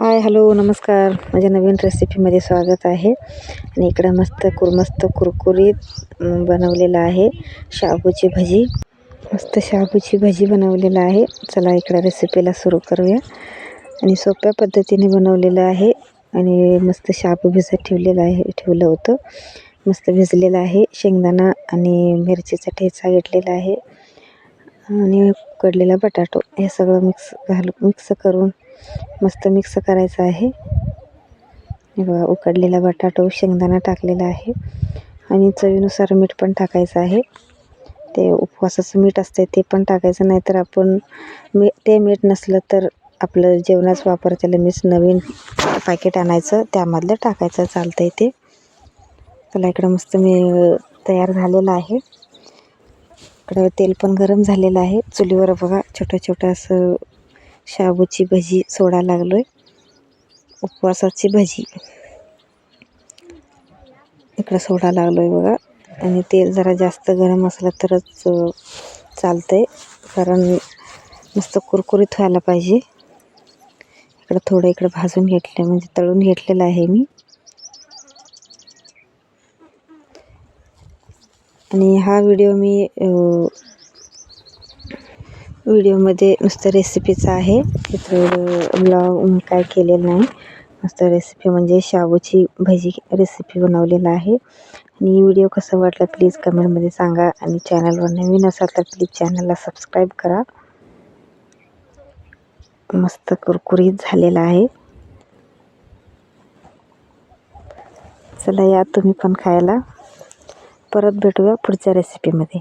Hi hello नमस्कार. माझ्या नवीन रेसिपीमध्ये स्वागत आहे. आणि इकडं मस्त कुरमस्त कुरकुरीत बनवलेलं आहे. शाबूची भजी. मस्त शाबूची भजी बनवलेलं आहे. चला इकडं रेसिपीला सुरू करूया. आणि सोप्या पद्धतीने बनवलेलं आहे. आणि मस्त शाबू भिजत ठेवलेलं आहे ठेवलं होतं. मस्त भिजलेलं आहे. शेंगदाणा आणि मिरचीचा ठेचा घेतलेला आहे. आणि उकडलेला बटाटो. हे सगळं मिक्स घालून मिक्स करून मस्त मिक्स करायचं आहे. बघा उकडलेला बटाटो शेंगदाणा टाकलेला आहे. आणि चवीनुसार मीठ पण टाकायचं आहे. ते उपवासाचं मीठ असते ते पण टाकायचं नाहीतर आपण मी ते मीठ नसलं तर आपलं जेवणाच वापरतेलं मीच नवीन पॅकेट आणायचं त्यामधलं टाकायचं चालतं आहे ते. त्याला इकडं मस्त मी तयार झालेलं आहे. इकडं तेल पण गरम झालेलं आहे. चुलीवर बघा छोटं छोटं असं शाबूची भजी सोडा लागलो आहे उपवासाची भजी. इकडं सोडा लागलो आहे बघा. आणि तेल जरा जास्त गरम असलं तरच चालतं आहे कारण मस्त कुरकुरीत व्हायला पाहिजे. इकडं थोडं इकडं भाजून घेतलं म्हणजे तळून घेतलेलं आहे मी. आणि हा व्हिडिओ मी व्हिडिओमध्ये नुसतं रेसिपीचा आहे. तिथं ब्लॉग काय केलेलं नाही. मस्त रेसिपी म्हणजे शाबूची भजी रेसिपी बनवलेला आहे. आणि व्हिडिओ कसं वाटलं प्लीज कमेंटमध्ये सांगा. आणि चॅनलवर नवीन असाल तर प्लीज चॅनलला सबस्क्राईब करा. मस्त कुरकुरीत झालेला आहे. चला या तुम्ही पण खायला. परत भेटूया पुढच्या रेसिपीमध्ये